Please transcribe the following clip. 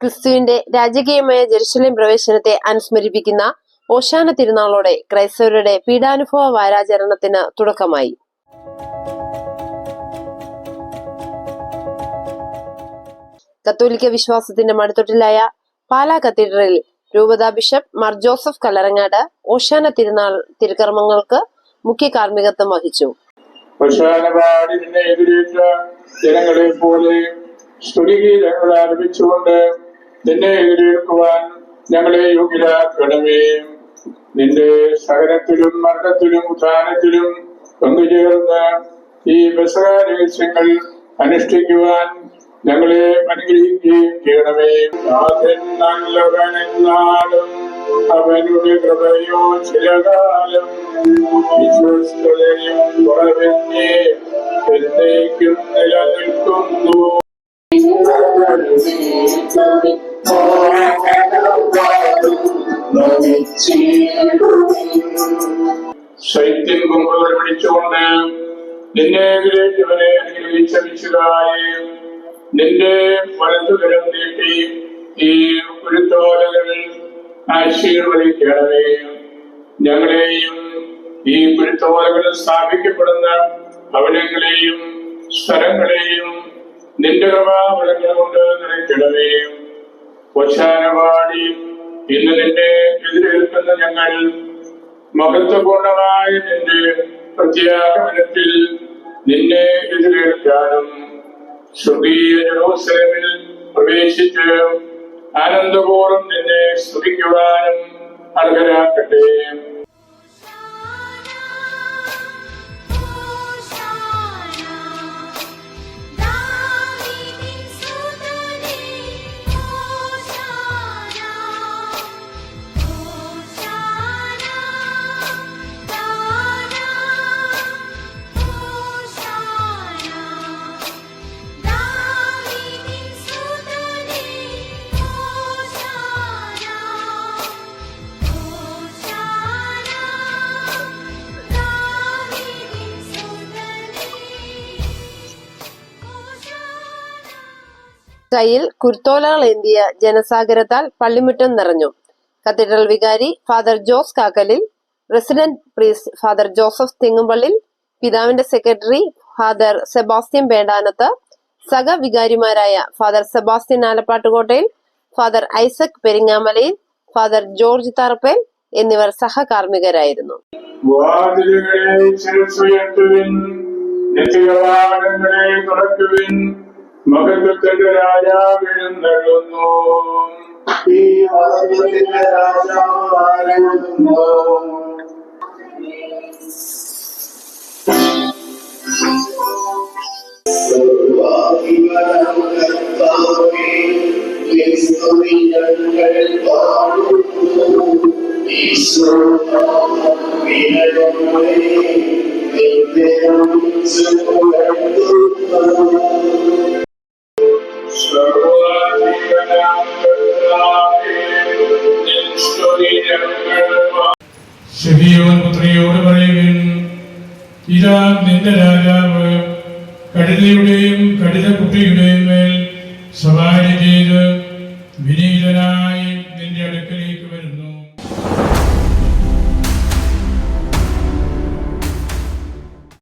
ക്രിസ്തുവിന്റെ രാജകീയമായ ജെറുസലേം പ്രവേശനത്തെ അനുസ്മരിപ്പിക്കുന്ന ഓശാന തിരുനാളോടെ ക്രൈസ്തവരുടെ പീഡാനുഭവ വാരാചരണത്തിന് തുടക്കമായി. കത്തോലിക്ക വിശ്വാസത്തിന്റെ മടുത്തൊട്ടിലായ പാലാ കത്തീഡ്രലിൽ രൂപതാ ബിഷപ്പ് മാർ ജോസഫ് കല്ലറങ്ങാട് ഓശാന തിരുനാൾ തിരുക്കർമ്മങ്ങൾക്ക് മുഖ്യ കാർമ്മികത്വം വഹിച്ചു. ജനങ്ങളെ പോലെ സ്തുതിഗീതങ്ങൾ ആരംഭിച്ചുകൊണ്ട് നിന്നെ എതിരേൽക്കുവാൻ ഞങ്ങളെ യോഗ്യരാക്കണമേ നിന്റെ സഹനത്തിലും മരണത്തിലും ഉദാനത്തിലും പങ്കുചേർന്ന് ഈ ബസക രഹസ്യങ്ങൾ അനുഷ്ഠിക്കുവാൻ ഞങ്ങളെ അനുഗ്രഹിക്കുകയും ചെയ്യണമേ. നാഥൻ നല്ലവനെന്നാലും അവനുടെ കൃപയോ ചിലകാലം വിശ്വസ്തതയും കുറവെന്നേ എന്നേക്കും നിലനിൽക്കുന്നു. ശൈത്യം കൊമ്പുകൾ പിടിച്ചുകൊണ്ട് നിന്നെ എതിരേറ്റവനെ അനുഗ്രഹിച്ച നിന്റെ വലത്തുകരം നീട്ടി ഈ കുരുത്തോലകൾ ആശീർവദിക്കണമേ. ഞങ്ങളെയും ഈ കുരുത്തോലകൾ സ്ഥാപിക്കപ്പെടുന്ന ഭവനങ്ങളെയും സ്ഥലങ്ങളെയും നിന്റെ കൃപാവലങ്ങൾ കൊണ്ട് നിറയ്ക്കണമേ. ഒശാനവാടി ഇന്ന് നിന്റെ എതിരേൽക്കുന്ന ഞങ്ങൾ മഹത്വപൂർണമായ നിന്റെ പ്രത്യാഗമനത്തിൽ നിന്നെ എതിരേൽക്കാനും സ്വർഗീയ പ്രവേശിച്ച് ആനന്ദപൂർവം നിന്നെ സ്തുതിക്കുവാനും അർഹരാക്കട്ടെ. കയ്യിൽ കുരുത്തോലകളേന്തിയ ജനസാഗരത്താൽ പള്ളിമുറ്റം നിറഞ്ഞു. കത്തീഡ്രൽ വികാരി father Jose Kakkalil resident priest father Joseph Thengumpallil പിതാവിന്റെ secretary father Sebastian Pendanath സഹവികാരിമാരായ father Sebastian Alappattukottayil father Isaac Peringamalayil father George Tharappel എന്നിവർ സഹകാർമ്മികരായിരുന്നു വാതിലുകളെ തുറക്കുവിൻ മഹത്വത്തിന്റെ രാജാവ് എഴുന്നള്ളുന്നു ഈ വാദത്തിന്റെ രാജാവായിരുന്നു സർവ്വാധിപനാം ഷെബിയോൻ പുത്രിയോട് പറയുക ഇതാ നിന്റെ രാജാവ് കടിലയുടെയും കടിലക്കുട്ടിയുടെയും മേൽ സവാരി ചെയ്ത്